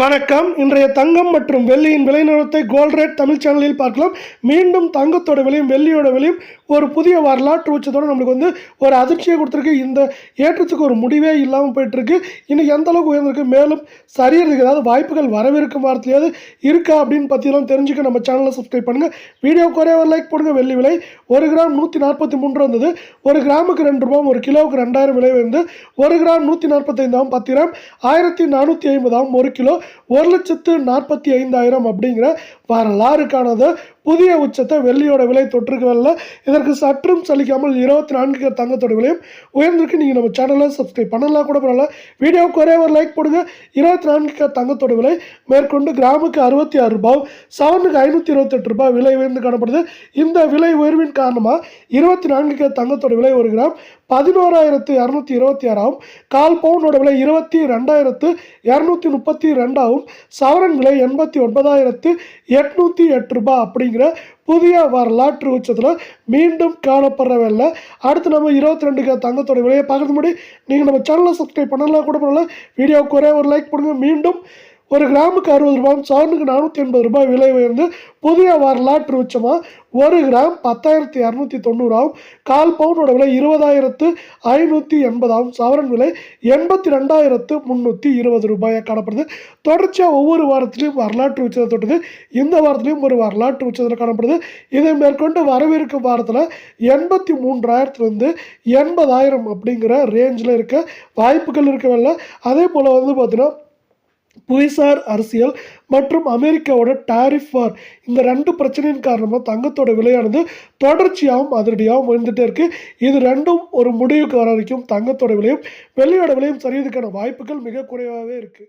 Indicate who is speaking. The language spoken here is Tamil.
Speaker 1: வணக்கம். இன்றைய தங்கம் மற்றும் வெள்ளியின் விலை நிறுவனத்தை கோல்ட் ரேட் தமிழ் சேனலில் பார்க்கலாம். மீண்டும் தங்கத்தோட விலையும் வெள்ளியோட விலையும் ஒரு புதிய வரலாற்று உச்சத்தோடு நம்மளுக்கு வந்து ஒரு அதிர்ச்சியை கொடுத்துருக்கு. இந்த ஏற்றத்துக்கு ஒரு முடிவே இல்லாமல் போயிட்டுருக்கு. இன்னைக்கு எந்த அளவுக்கு உயர்ந்திருக்கு? மேலும் சரியறதுக்கு ஏதாவது வாய்ப்புகள் வரவிருக்கும் வாரத்திலேயாவது இருக்கா அப்படின்னு பற்றியெல்லாம் தெரிஞ்சுக்க நம்ம சேனலை சப்ஸ்கிரைப் பண்ணுங்கள் வீடியோ குறைய ஒரு லைக் போடுங்க. வெள்ளி விலை ஒரு கிராம் நூற்றி நாற்பத்தி மூன்று வந்தது. ஒரு கிராமுக்கு ரெண்டு ரூபாய் ஒரு கிலோவுக்கு ரெண்டாயிரம் விலை வந்து ஒரு கிராம் நூற்றி நாற்பத்தைந்தாம் பத்து கிராம் ஆயிரத்தி நானூற்றி ஐம்பதாம் ஒரு கிலோ. ஒரு லட்சத்து நாற்பத்தி ஐந்தாயிரம் அப்படிங்கிற வரலாறுக்கானது புதிய உச்சத்தை வெள்ளியோட விலை தொற்றுக்கவில்லை இதற்கு சற்றும் சலிக்காமல் இருபத்தி நான்கு தங்கத்தோட விலையும் உயர்ந்திருக்கு. நீங்கள் நம்ம சேனலை சப்ஸ்கிரைப் பண்ணலாம் கூட பரவாயில்ல. வீடியோவுக்கு ஒரே ஒரு லைக் போடுங்க. இருபத்தி நான்கு தங்கத்தோட விலை மேற்கொண்டு கிராமுக்கு அறுபத்தி ஆறு ரூபாய் சவனுக்கு ஐநூற்றி இருபத்தெட்டு ரூபாய் விலை உயர்ந்து காணப்படுது. இந்த விலை உயர்வின் காரணமாக இருபத்தி நான்கு தங்கத்தோட விலை ஒரு கிராம் பதினோராயிரத்து இரநூத்தி இருபத்தி ஆறாவும் கால் பவுனோட விலை இருபத்தி ரெண்டாயிரத்து இரநூத்தி முப்பத்தி ரெண்டாவும் சவரன் விலை எண்பத்தி ஒன்பதாயிரத்து எட்நூற்றி எட்டு ரூபாய் அப்படிங்கிற புதிய வரலாற்று உச்சத்தில் மீண்டும் காணப்படுறவில்லை அடுத்து நம்ம இருபத்தி ரெண்டுக்கு தங்கத்தோட விலையை பார்க்கறது முன்னாடி நீங்கள் நம்ம சேனலை சப்ஸ்கிரைப் பண்ணலாம் கூட பண்ணல வீடியோவுக்கு ஒரே ஒரு லைக் பண்ணுங்கள் மீண்டும் ஒரு கிராமுக்கு அறுபது ரூபாயும் சவனுக்கு நானூற்றி எண்பது ரூபாய் விலை உயர்ந்து புதிய வரலாற்று உச்சமாக ஒரு கிராம் பத்தாயிரத்தி இரநூத்தி தொண்ணூறாவும் கால் பவுனோட விலை இருபதாயிரத்து ஐநூற்றி எண்பதாகவும் சவரன் விலை எண்பத்தி ரெண்டாயிரத்து முந்நூற்றி இருபது ரூபாயாக காணப்படுது. தொடர்ச்சியாக ஒவ்வொரு வாரத்திலையும் வரலாற்று உச்சத்தை தொட்டது. இந்த வாரத்திலையும் ஒரு வரலாற்று உச்சத்தில் காணப்படுது. இதை மேற்கொண்டு வரவிருக்கும் வாரத்தில் எண்பத்தி மூன்றாயிரத்துலேருந்து எண்பதாயிரம் அப்படிங்கிற ரேஞ்சில் இருக்க வாய்ப்புகள் இருக்கவில்லை அதே போல் வந்து பார்த்தீங்கன்னா புவிசார் அரசியல் மற்றும் அமெரிக்காவோட டாரிஃப் வார் இந்த ரெண்டு பிரச்சனையின் காரணமாக தங்கத்தோட விலையானது தொடர்ச்சியாகவும் அதிரடியாகவும் உயர்ந்துகிட்டே இருக்குது இது ரெண்டும் ஒரு முடிவுக்கு வர வரைக்கும் தங்கத்தோட விலையும் வெள்ளியோட விலையும் சரியதுக்கான வாய்ப்புகள் மிக குறைவாகவே இருக்குது